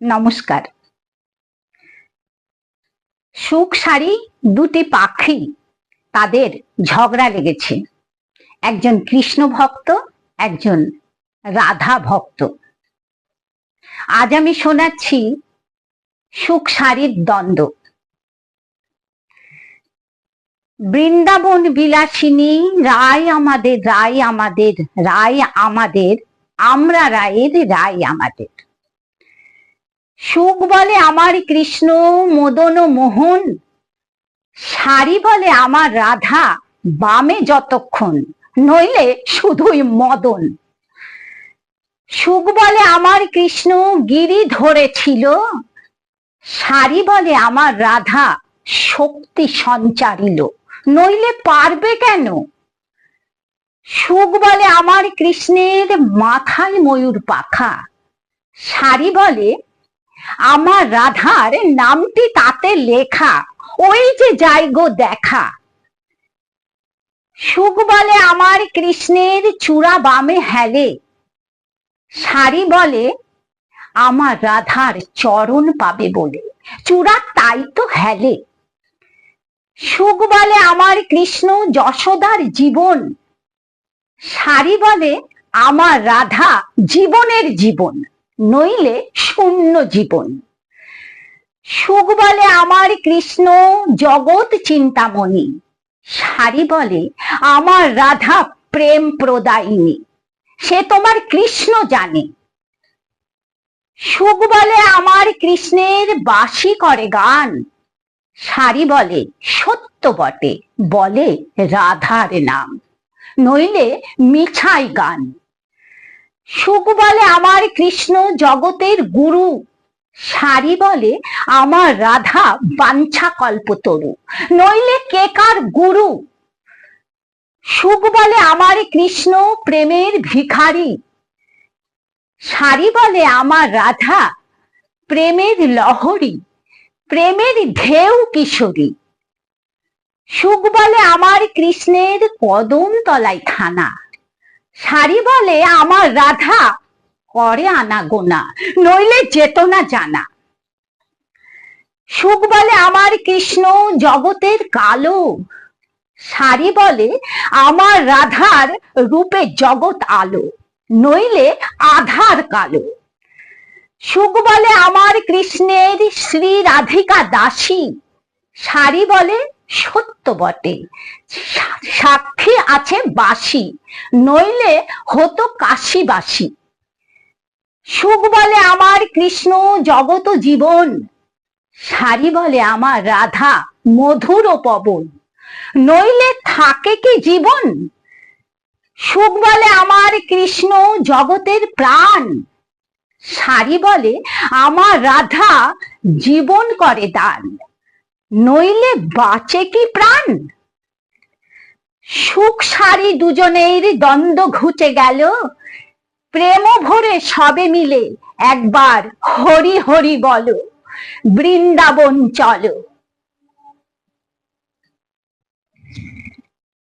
নমস্কার। সুখ সারি দুটি পাখি তাদের ঝগড়া লেগেছে। একজন কৃষ্ণ ভক্ত, একজন রাধা ভক্ত। আজ আমি শোনাচ্ছি সুখ সারির দ্বন্দ্ব। বৃন্দাবন বিলাসিনী, রায় আমাদের রায় আমাদের রায় আমাদের, আমরা রায়ের রায় আমাদের। সুখ বলে আমার কৃষ্ণ, মদন ও মোহন। শাড়ি বলে আমার রাধা, বামে যতক্ষণ, নইলে শুধুই মদন। সুখ বলে আমার কৃষ্ণ, গিরি ধরেছিল। শাড়ি বলে আমার রাধা, শক্তি সঞ্চারিল। নইলে পারবে কেন? সুখ বলে আমার কৃষ্ণের মাথায় ময়ূর পাখা। শাড়ি বলে আমার রাধার নামটি তাতে লেখা। ওই যে যাই গো দেখা। সুখ বলে আমার কৃষ্ণের চূড়া বামে হেলে। শাড়ি বলে আমার রাধার চরণ পাবে বলে। চূড়া তাই তো হেলে। সুখ বলে আমার কৃষ্ণ যশোদার জীবন। শাড়ি বলে আমার রাধা জীবনের জীবন। নইলে শূন্য জীবন। সুখ বলে আমার কৃষ্ণ, জগৎ চিন্তামণি। শাড়ি বলে আমার রাধা প্রেম প্রদায়িনী। সে তোমার কৃষ্ণ জানে। সুখ বলে আমার কৃষ্ণের বাসি করে গান। শাড়ি বলে সত্য বটে, বলে রাধার নাম। নইলে মিছাই গান। সুখ বলে আমার কৃষ্ণ জগতের গুরু। শাড়ি বলে আমার রাধা বাঞ্ছা কল্পতরু নইলে কে কার গুরু? সুখ বলে আমার কৃষ্ণ প্রেমের ভিখারি। শাড়ি বলে আমার রাধা প্রেমের লহরী। প্রেমের ঢেউ কিশোরী। সুখ বলে আমার কৃষ্ণের কদম তলায় খানা শাড়ি বলে আমার রাধা, করে আনা গোনা, নইলে যেত না জানা। সুখ বলে আমার কৃষ্ণ, জগতের কালো। শাড়ি বলে আমার রাধার রূপে জগৎ আলো, নইলে আধার কালো। সুখ বলে আমার কৃষ্ণের শ্রী রাধিকা দাসী, শাড়ি বলে সত্য বটে। সাক্ষী আছে বাসি নইলে হতো কাশিবাসী সুখ বলে আমার কৃষ্ণ জগত জীবন, সারি বলে আমার রাধা মধুর ও পবন। নইলে থাকে কি জীবন? সুখ বলে আমার কৃষ্ণ জগতের প্রাণ, সারি বলে আমার রাধা জীবন করে দান। নইলে বাঁচে কি প্রাণ? সুখ সারি দুজনের দ্বন্দ্ব ঘুচে গেল। প্রেম ভরে সবে মিলে একবার হরি হরি বলো, বৃন্দাবন চলো।